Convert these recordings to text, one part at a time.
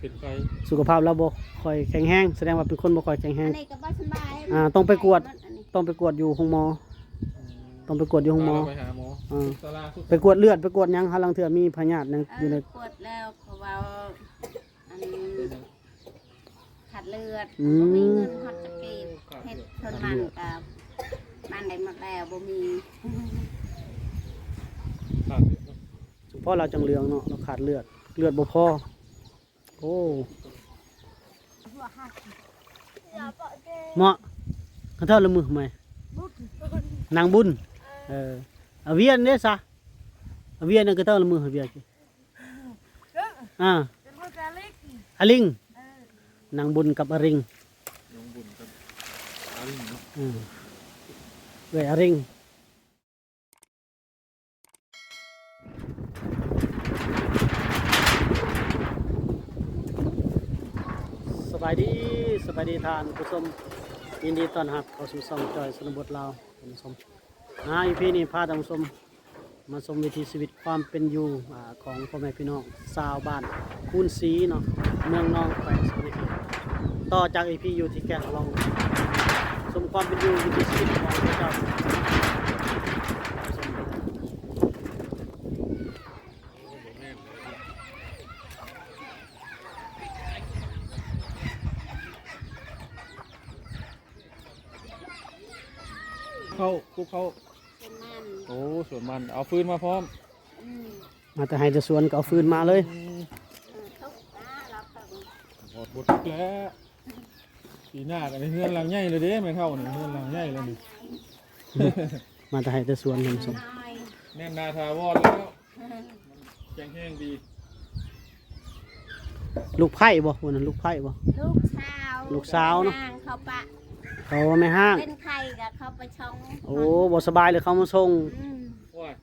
เป็นไฟสุขภาพเราบ่ค่อยแข็งแรงแสดงว่าเป็นคนบ่ค่อยแข็งแรอัง นนี้ก็บ่สบายอ่าต้องไปกวด อันนี้ต้องไปกวดอยู่ห้องหมอ ต้องไปกวดอยู่ห้องหมอ ไปหาหมออ่าตลาดสุดไปกวดเลือดไปกวดหยังหาลังเทื่อมีพยาธิในเออยู่ในอปวดแล้วเพราะว่าอันขาดเลือดอืบ่มีมเงินฮอดจะเก็บเฮ็ดทนมันกับมันได้หมดแล้วบ่มีขาดเลือดเนาะเพราะเราจังเรืองเนาะเราขาดเลือดเลือดบ่พอ โอ้เหมาะเขาเท่าละมือไหมนางบุญเออเอาเวียนเด้ซะเอาเวียนนั่นก็เท่าละมือเอาเวียนสิอ่าอลิงนางบุญกับอริงน้องบุญกับอาลิงเนาะอืมเวยอริง บายดีสบายดีทานผู้ชมยินดีต้อนรับเข้าสู่ช่องจอยสนบทลาวท่านผู้ชมอ่าอีพีนี้พาท่านผู้ชมมาชมวิถีชีวิตความเป็นอยู่อของพ่อแม่พี่น้องชาวบ้านคูนสีเนาะเมืองน้องแขวงสวรรต่อจากอีพีอยู่ที่แก่งลองสมความเป็นอยู่วิถีชีวิตของพระเจ้า เข้าคุกเข้าเป็นมันโอ้สวนมันเอาฟืนมาพร้อมอืมมาแต่ให้จะสวนก็เอาฟืนมาเลยเออทุกอ่าเราต้องหมดบทแล้วปีหน้ากันในเฮือนหลังใหญ่เลยเด้ไม่เท่านี่เฮือนหลังใหญ่เลยนี่มาแต่ให้จะสวนท่านผู้ชมน้อยแน่นนาทาวอดแล้วแข็งแห้งดีลูกไผ่บ่วันนั้นลูกไผ่บ่ ลูกสาวลูกสาวเนอะ งเขาปะ เขาไม่ห้าง เป็นไข่กับเขาไปชงโอ้บ่สบายเลยเขามาส่งอืมว้าย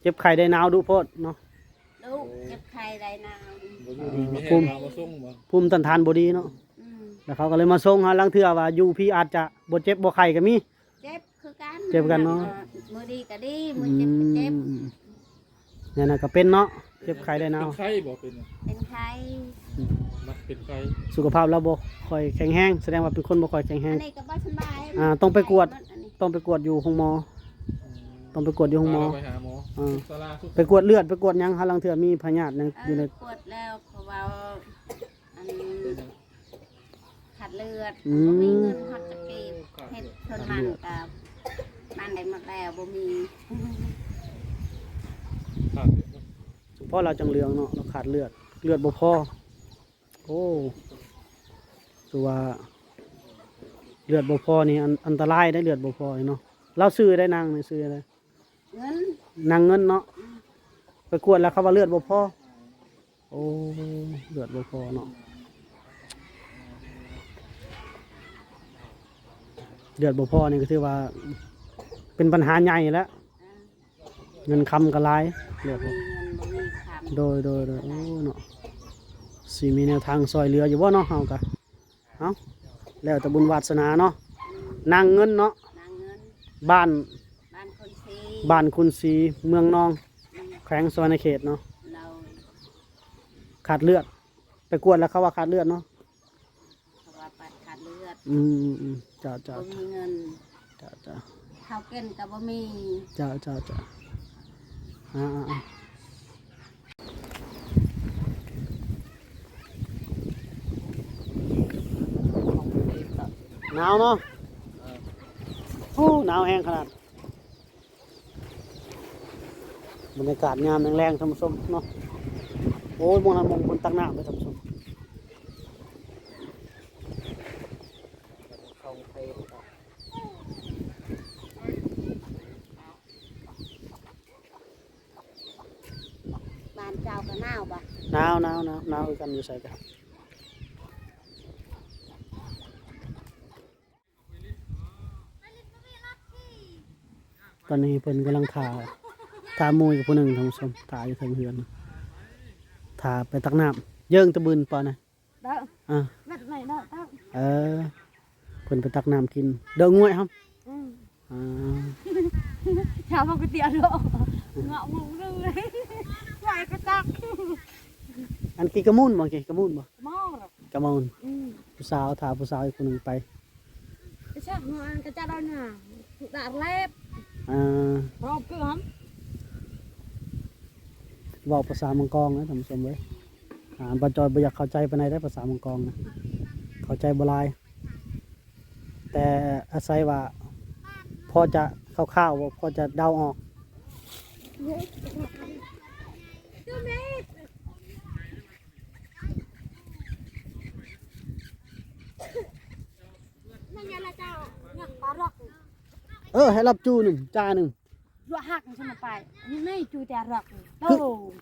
เจ็บไข้ได้หนาวดูโพดเนาะ ลูกเจ็บไข่ได้นาวบ่อยู่ดีไม่แห้ภูงมิมาบ่ส่งบ่ภูมิต้านทานบ่ดีเนาะ อืมแล้วเขาก็เลยมาส่งหาลังเทื่อว่าอยู่พี่อาจจะบ่เจ็บบ่ไข้ก็มี เจ็บคือกันเจ็บกันเนอะมือดีก็ดีมือเจ็บก็เจ็บอืมเนี่ยนะก็เป็นเนาะ เจ็บไข้ได้หนาว เป็นไข้บ่เป็นน่ะเป็นไข่ มันเป็นไข้สุขภาพเราบ่ค่อยแข็งแรงแสดงว่าเป็นคนบ่ค่อยแข็งแรอัง นนี้ก็บ่สบายอ่าต้องไปกวด อันนี้ต้องไปกวดอยู่ห้องหมอ ต้องไปกวดอยู่ห้องหมอ ไปหาหมออ่าตลาดสุดไปกวดเลือดไปกวดหยังหาลังเทื่อมีพยาธิในเออยู่ในอปวดแล้วเพราะว่าอันขาดเลือดอืบ่มีมเงินฮอดจะเก็บเฮ็ดทนมันกับมันได้หมดแล้วบ่มีขาดเลือดเนาะเพราะเราจังเรืองเนาะเราขาดเลือด เลือดบ่พอ โอ้ตัวาเลือดบ่พอนี่อันอันตรายได้เลือดบ่พอนี่เนาะเราซื้อได้นางนี่ซื้อได้เงินนางเงินเนาะไปกวดแล้วเขาว่าเลือดบ่พอโอ้เลือดบ่พอเนาะเลือดบ่พอนี่ก็ถือว่า เป็นปัญหาใหญ่แล้วอ่าเงินคำก็หลายเลือดบ่บ่มีเงินบ่มีคำโดยโดยโดยโอ้เนาะ สีมีแนวทางซอยเรืออยู่ว่าเนาะเฮากะเอาแล้วแต่บุญวาสนาเนาะนางเงินเนาะนางเงินบ้านบ้านคนซีบ้านคุณสีเมืองนองอืมแขวงสวรรณเขตเนาะเราขาดเลือด ไปกวดแล้วเขาว่าขาดเลือดเนาะเพราะว่าปัดขาดเลือดอืมอืมอืมจ้าจ้าบ่มีเงินจ้าจ้าข้าวเกินก็บ่มีจ้าจ้าจ้าอ่าอ่าอ่า หนาวเนาะโอ้หนาวแห้งขนาดบรรยากาศงามแรงๆท่านผู้ชมเนาะโอ้ยมองนั้นมองบนตักหน้าไปท่านผู้ชมบ้านเจ้าก็หนาวบ่หนาวหนาวหนาวหนาวคือกันอยู่ใส่กัน ตอนนี้เพิ่นกำลังถ่าถ่ามวยกับผู้หนึ่งท่านผู้ชมถ่าอยู่เทิงเฮือนถ่าไปตักน้ำเยิ่งตะบืนปอนะเด้ออ่าเม็ดไหนเด้อตั้งเออเพิ่นไปตักน้ำกิน เด้องวยครับอืมอ่าชาวมันก๋วยเตี๋ยวเด้อเงาะมุงเลยไหวก็ตักอันกี่กระมุนบ่กี่กระมุนบ่มอรกระมุนอืมผู้สาวถามผู้สาวอีกคนหนึงไป cái chắc mà cái cha đâu nè đã lép อ่า rồi cứ hắm เว้าภาษามังกรนะท่านผู้ชมเว้ยอ่าบ่จอยบ่อยากเข้าใจปานใดได้ภาษามังกรนะเข้าใจบ่หลาย แต่อาศัยว่าพอจะคร่าวๆว่าพอจะเดาออก เออให้รับจูหนึ่งจ้าหนึ่ง Dọa hạc sao mà phải Nhưng này chui tè rọc Đâu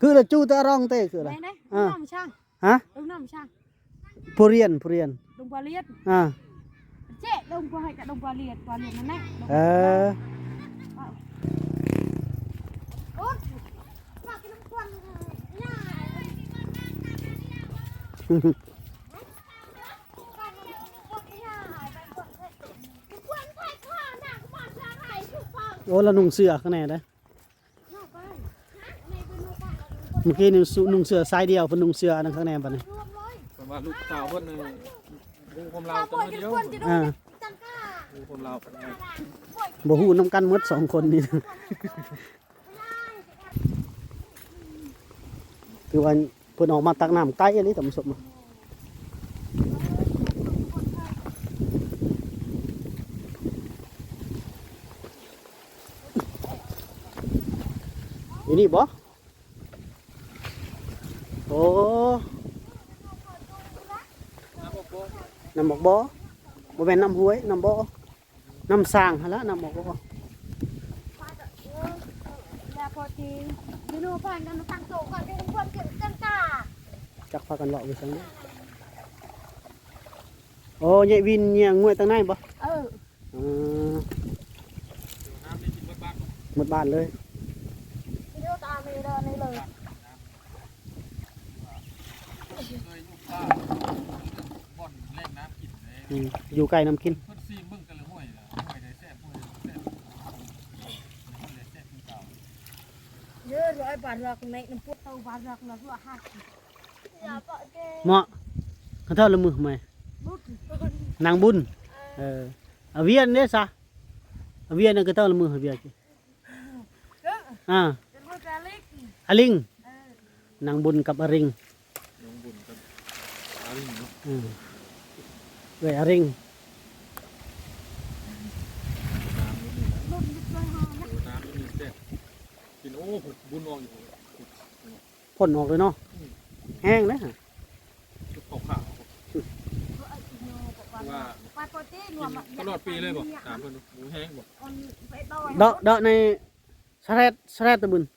คือละจูแต่ร้องเต้คืออะไร Đây đấy À. Đúng nằm sang ฮะ Đúng nằm sang ผู้เรียนผู้เรียน Đúng bà liệt อ่า Chết Đông qua hay cả đông bà liệt Bà liệt nó nè เออ Út Bà cái đông quần Nhà Quần โอ้เรานุ่งเสื้อข้างในได้เมื่อกี้นี่สุนุ่งเสื้อสายเดียวเพิ่นนุ่งเสื้ออันนั้นข้างในบัดนี้แต่ว่าลูกสาวเพิ่นนี่ดูความเราตัวเดียวอ่าดูความเราเป็นไงบ่ฮู้นํกันหมดสองคนนี่คือว่าเพิ่นออกมาตักน้ำไกลอันนี้ท่านผู้ชม อยู่นี่บ่โอ้น้ำอบโบน้ำบอกบ่บ่แม่นน้ำห้วยน้ำบ่น้ำสร้างหั่นละน้ำบอกบ่ Là có thì Đi nô phải nó tăng tổ còn cái quần kiểu tân cả จักพากันเลาะไปซั่นเด้อโอ้ยายวินเนี่ยงวยตั้งไหนบ่ Ừ เออน้ำนี่ nô ta mì ra này lời เคยลูกตาบ่อนเล่นน้ำกินเลยอืมอยู่ใกล้น้ำกิน เพิ่นซีมึงกันเลยห้วยละห้วยได้แซ่บห้วยได้แซ่บห้วยได้แซ่บคือเก่า Nhớ rồi bà rạc này nó puốt tàu bà rạc là vừa hạt Dạ vợ kê เหมาะเขาเท่าละมือไหม Bút นางบุญ เอออาเวียนเด้ซะอาเวียนนั่นก็เท่าละมืออาเวียนอ่า อาลิง Ừ นางบุญกับอาริงน้องบุญกันอาลิงเนาะอืมเวยอาริงน้ำนี่นะ Đừng đứt rồi hả ดูน้ำนี่แซ่บกินโอ้โหบุญออกอยู่พ่นออกเลยเนาะแห้งนะชุดขาว Bà bà có tí ๆ ngồi mà ตลอดปีเลยบ่ถามเพิ่นดูหมูแห้งบ่ Con phải đòi เดาะเดาะในสะแรดสะแรดตะบุญ Xe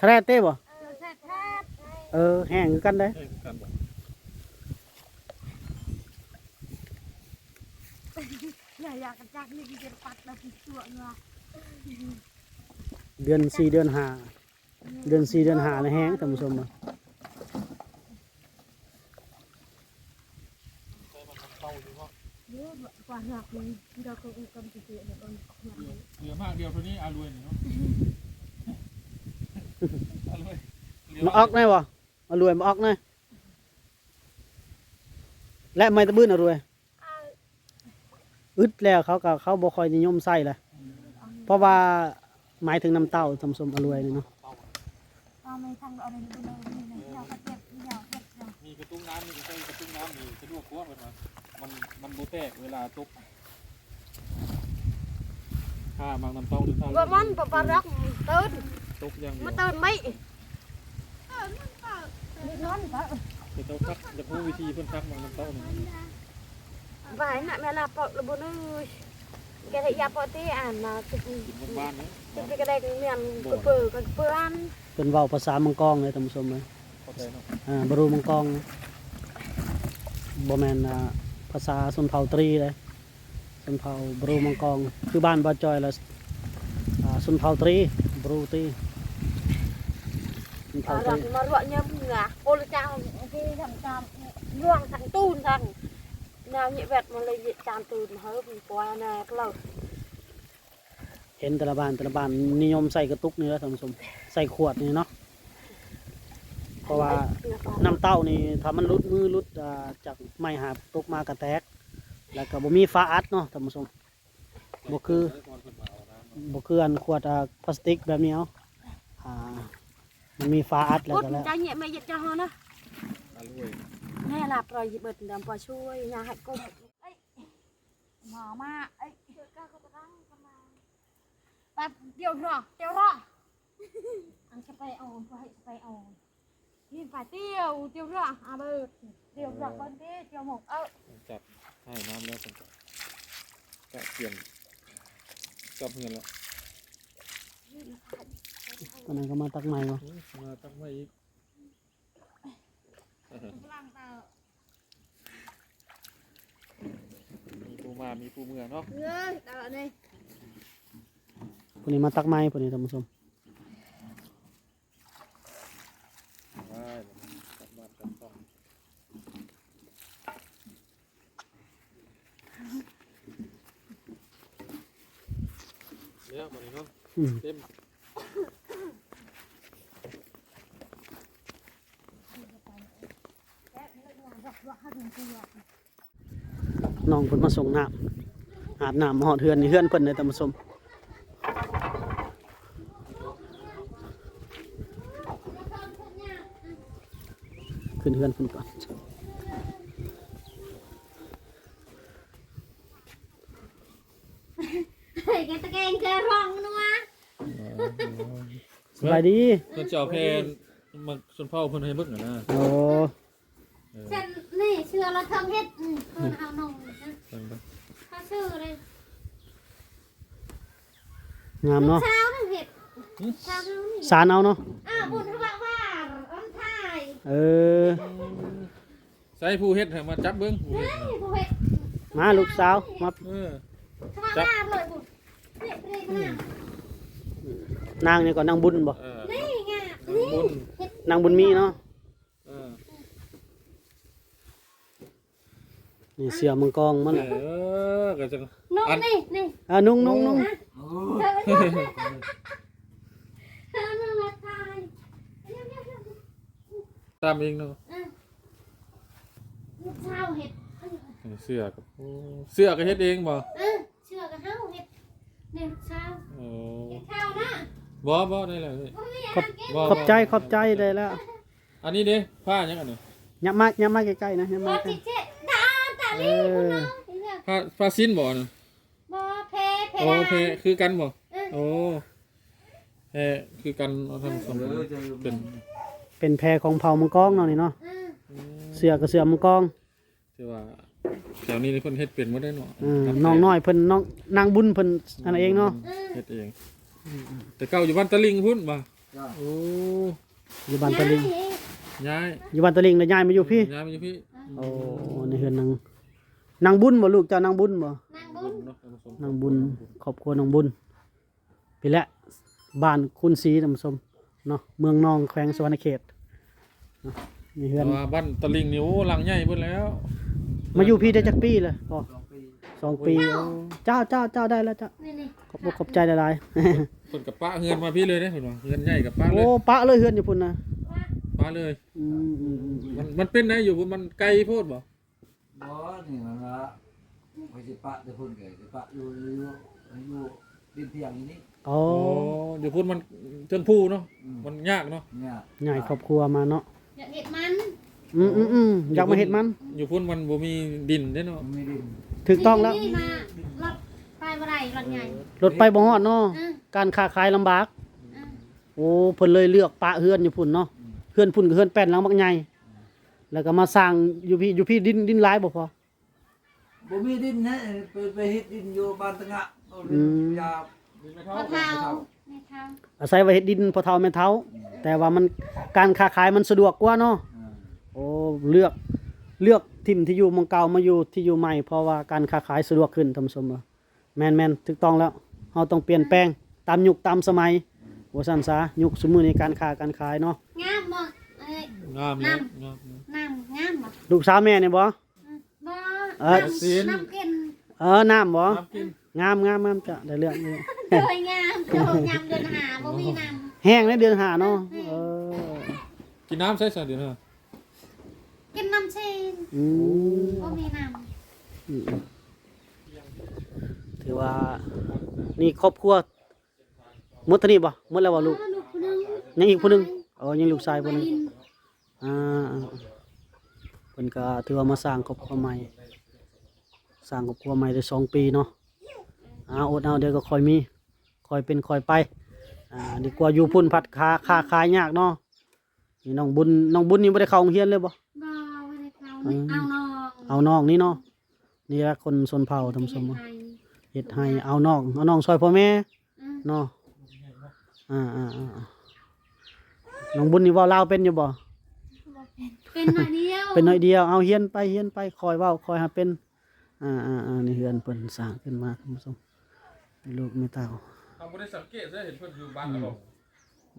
สะแรดเต้บ่ Ừ xe thép เออแห้งคือกันได้แห้งกันบ่ Nhà nhà cái chắc như cái phát là cái chuộng rồi เดือนสี่เดือนห้าเดือนสี่เดือนห้าเลยแห้งท่านผู้ชมอะ Nhớ vợ quả rạc mình Đâu có cầm cái chuyện này con เหลือมากเดียวเท่านี้อารวยนี่เนาะอารวยเหลื มาออกได้บ่มารวยมาออกได้และไม่ตะบื้นอารวยอึดแล้วเขาก็เขาบ่คอยนิยมใส่เลยเพราะว่าหมายถึงน้ำเต้าทำสมอรวยนี่เนาะมีกระตุ้งน้ำมีกระตุ้งกระตุ้งน้ำมีสะดวกกว่าเพิ่นว่ามันมันบ่แตกเวลาตกถ้ามังน้ำเต้าหรือถ้า Vợ món bà bà rắc tơn ต กอย่างเดีย Mà ว tơn mấy Đi nón phải จะต้องคักจะพูดวิธีเพิ่นคักมังน้ำเต้านี่ Vài nạ mẹ là bọ là bố ơi Cái này ya bọ tí ản là Thực กินบนบ้านนะ thực cái đây cái miền bự bự Còn bự ăn เป็นเว้าภาษามังกรเลยทำสมเลยเข้าใจเนาะอ่าบรูมังกรบ่แม่นอ่าภาษาชนเผ่าตรีเลยชนเผ่าบรูมังกรคือบ้านบ่จอยละอ่าชนเผ่าตรีบรูตรี ชนเผ่า Bà ตรี rắc mà ruộng nhâm ngà Cô là chào Cái thằng chàm Nhuang thằng tun thằng Nào nhị vẹt mà lấy nhị chàm tun Hớp qua nè cái lầu เห็นแต่ละบ้านแต่ละบ้านนิยมใส่กระตุกนี่แหล้วท่านผู้ชมใส่ขวดนี่เนาะราะว่าน้ำเต้านี่ถ้ามันหลุดมือหลุดอ่าจากไม้หาบตกมากระแตก แล้วก็บ่มีฟ้าอัดเนาะท่านผู้ชมบ่คือบ่คืออันขวดอ่าพลาสติกแบบนี้เอาอ่า มันมีฟ้าอัดแล้ว Út ก็แล้ว cha nhẹ mày giật cho hơn á อร่อย Nè là rồi bật đầm bò chui nhà hạnh cung ấy mở ma ấy ta tiêu rõ tiêu rõ ăn cái bay ồn phải bay ồn thì phải tiêu tiêu rõ à bơ tiêu rõ bên đi tiêu một ơ จับให้น้ำแล้วผมจะกะเปลี่ยนจับเงินแล้ว ตอนนั้นก็มาตักใหม่บ่อืมมาตั้งไว้อีกมีปูมา มีปูเมือเนาะ ơi đợi này พวกนี้มาตักใหม่พวกนี้ท่านผู้ชมได้กลับบ้านกลับช่องเนี่ยวันนี้เนาะอืมเต็ม น้องเพิ่นมาส่งน้ำอาบน้ำหอดเฮือนนี่เฮือนเพิ่นเลยท่านผู้ชมขึ้นเฮือนเพิ่นก่อน cái tao khen chơi rong nữa สบายดีเพิ่นจะเอาเพลงมาชนเผ่าเพิ่นให้เบิ่งอะนะโอ้เออ Chân này xưa là thơm hết ừ, hơn hào nồng เบิ่งเบิ่ง Hào xưa đây งามเนาะ sao nó hết sao nó hết สารเอาเนาะ à buồn các bạn vào ấm thai เออ ใส่ผู้เฮ็ดให้มาจับเบิ่งผู้เฮ็ด Đấy, bố hết มาลูกสาวมาเออ các bạn Chắc. làm rồi buồn Đây, đây, cái nào นางนี่ก่อนนางบุญบ่เออ Đây, ngà บุญ นางบุญมีเนาะ เออ นี่เสือมังกรมันเอน่ะอก็จะ Nông Ăn. đi, này อ่านุ่งนุ่งนุ่ง Trời ơi, trời ơi. Sao nó là thai ตามเองเนาะ Ừ. Sao hết เสื้อกับโอ้เสื้อก็เฮ็ดเองบ่ Ừ, chưa cả hao hết Nè, sao โอ้ Cái thao đó บ่บ่ได้แล้วนี่ Có nghe ขอบ ăn cái บ่ขอบใจขอบใจได้แล้วอันนี้เด้ผ้าหยังอันนี้ยับมายับมาใกล้ๆนะยับมา Bò ใกล้ chị chị Đã, đã đi Ừ. của nó Thấy chưa? ผ้าผ้าสิ้นบ่น่ะ Bò phê, phê โอ้เพ đàn คือกันบ่ Ừ. โอ้แพคือกันเอาทำสมเป็นเป็นแพรของเผ่ามังกรเนาะนี่เนาะ Ừ. เสือกับเสือมังกรที่ว่าแถวนี้นี่เพิ่นเฮ็ดเป็นบ่ได้เนาะอืมน้องน้อยเพิ่นน้องนางบุญเพิ่นอันนั้นเองเนาะ Ừ. เฮ็ดเอง แต่เก่าอยู่บ้านตะลิงพุ่นบ่โอ้อยู่บ้านตะลิง Nhai. ย้ายอยู่บ้านตะลิงแล้วย้ายมาอยู่พี่ ย้ายมาอยู่พี่โอ้ในเฮือนนาง นางบุญบ่ลูกเจ้านางบุญบ่ Nàng bún เนาะท่านผู้ชมนางบุญครอบครัวนางบุญพี่แหละบ้านคุณศรีท่านผู้ชมเนาะเมืองนองแขวงสวรรณเขตเนาะนี่เฮือแต่นว่าบ้านตะลิงนี่โอ้หลังใหญ่เพิ่นแล้วมาอยู่พี่ได้จักปีเลยพอสองปีโอ้เจ้าเจ้าเจ้าได้แล้วเจ้า Này này ขอบอกขอบใจหลายเพิ่นกับป้าเฮือนมาพี่เลยเด้เพิ่นว่าเฮือนใหญ่กับป้าๆเลโอ้ยปะเลยเฮือนอยู่พุ่นนะป้าเลย อืมอืมอืมอืมมันมันเป็นไดอยู่พุ่นมันไกลโพดบ่ บ่นี่มันละไปสิปะแต่พุ่นก็สิปะอยู่อยู่อยู่ดินเพียงนี่โอ้โอ้อยู่พุ่นมันเทิงผู้เนาะมันยากเนาะเนี่ยใหญ่ครอบครัวมาเนาะ Nhận thịt mắn อืมอืมอืมอยากมาเห็ดมันอยู่พุ่นมันบ่มีดินเด้เนาะมันมีดินถูกต้องแล้ว Đi mà Lọt Vai vào đây, lọt nhảy รถไปบ่ฮอดเนาะ Ừ. การค้าขายลำบาก Ừ. โอ้เพิ่นเลยเลือกปะเฮือนอยู่พุ่นเนาะเฮือนพุ่นกับเฮือนแป้นหลังบักใหญ่ แล้วก็มาสร้างอยู่พี่อยู่พี่ดินดินหลายบ่พอบ่มีดินนะไปไปเฮ็ดดินอยู่บ้านตะงะเอาดินอืมยา Có thao Này thao อาศัยว่าเฮ็ดดินพอเฒ่าแม่เฒ่าแต่ว่ามันการค้าขายมันสะดวกกว่าเนาะอ่าโอ้เลือกเลือกทิมที่อยู่เมืองเก่ามาอยู่ที่อยู่ใหม่เพราะว่าการค้าขายสะดวกขึ้นท่านผู้ชมเอ้อแม่นแม่นถูกต้องแล้วเฮาต้องเปลี่ยนแปลงตามยุคตามสมัยว่าซั่นซะยุคสมือในการค้าการขายเนาะ Ngam mà Ê, งามแล้ว Năm. งาม Nam, ngam mà ลูกสาวแม่เนี่ยบ่ Bò Ờ, Năm, xin. năm kiên เออน้ำบ่น้ำกินงามงามงามจะได้เรื่องนี้ Rồi ngam Rồi nhằm đơn hà Bố mi nằm แห้งในเดือนหาเนาะเออกินน้ำใส่สัตว์เดี๋ยวนะกินน้ำเชนอืมก็มีน้อืมถือว่า นี่ครอบครัวหมดเท่านี้บ่หมดแล้วบ่ำลูก ลูกคนนึงยังอีกคนหนึงอ๋อยังลูกชายคนหนึงลิน อ่าเพิ่นก็ถือว่ามาสร้างครอบครัวใหม่ สร้างครอบครัวใหม่ได้สองปีเนาะอ่าอดเอาเดี๋ยวก็ค่อยมีค่อยเป็นค่อยไปอ่าดีกว่าอยู่พุ่นพัดค้าค้าขายยากเนาะนี่น้องบุญน้องบุญนี่บ่ได้เข้าโรงเรียนเลยบ่บ่ไม่ได้เขาไม่เอาน้องเอาน้องนี่เนาะนี่ละคนชนเผ่าทำสมให้เฮ็ดให้เอาน้องเอาน้องซอยพ่อแม่อืมเนาะอ่าอ่าอ่าอ่าน้องบุญนี่เว้าลาวเป็นอยู่บ่ เป็นหน่อยเดียวเป็นน้อยเดียว เอาเฮียนไปเฮียนไปคอยเว้าคอยหาเป็น อ่าอ่าอ่านี่เฮือนเพิ่นสร้างขึ้นมาท่านผู้ชมมีลูกมีเต้าทำบ่ได้สังเกตได้เห็นเพิ่นอยู่บ้านแล้วบ่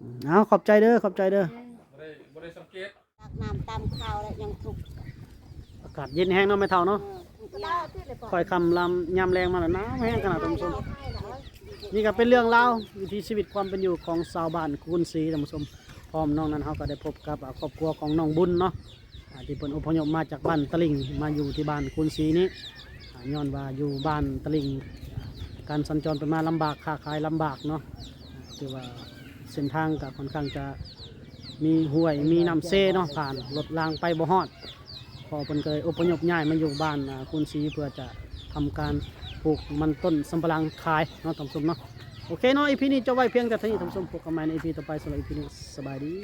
อืมเอาขอบใจเด้อขอบใจเด้อ บ่ได้บ่ได้สังเกต ตักน้ำตามข้าวแล้วยังทุกอากาศเย็นแห้งเนาะไม่เท่าเนาะทุกอย่างคอยคำลำยามแรงมาแล้วนะแห้งขนาดท่านผู้ชม นี่ก็เป็นเรื่องราววิถีชีวิตความเป็นอยู่ของชาวบ้านคุนศรีท่านผู้ชม พร้อมน้องนั้นเขาก็ได้พบกับครอบครัวของน้องบุญเนาะที่เป็นอพยพมาจากบ้านตะลิงมาอยู่ที่บ้านคุนศรีนี้ย้อนว่าอยู่บ้านตะลิงการสัญจรไปมาลำบากค้าขายลำบากเนาะอ่าถือว่าเส้นทางก็ค่อนข้างจะมีห้วยมีน้ำเซ่เนาะผ่านรถรางไปบ่ฮอด พอเพิ่นเคยอพยพย้ายมาอยู่บ้านคุนศรีเพื่อจะทำการปลูกมันต้นสำปะหลังขายเนาะท่านผู้ชมเนาะโอเคเนาะอีพีนี้จะไว้เพียงแต่เท่านี้ท่านผู้ชมพบกันใหม่ในอีพีต่อไปสำหรับอีพีนี้ สบายดี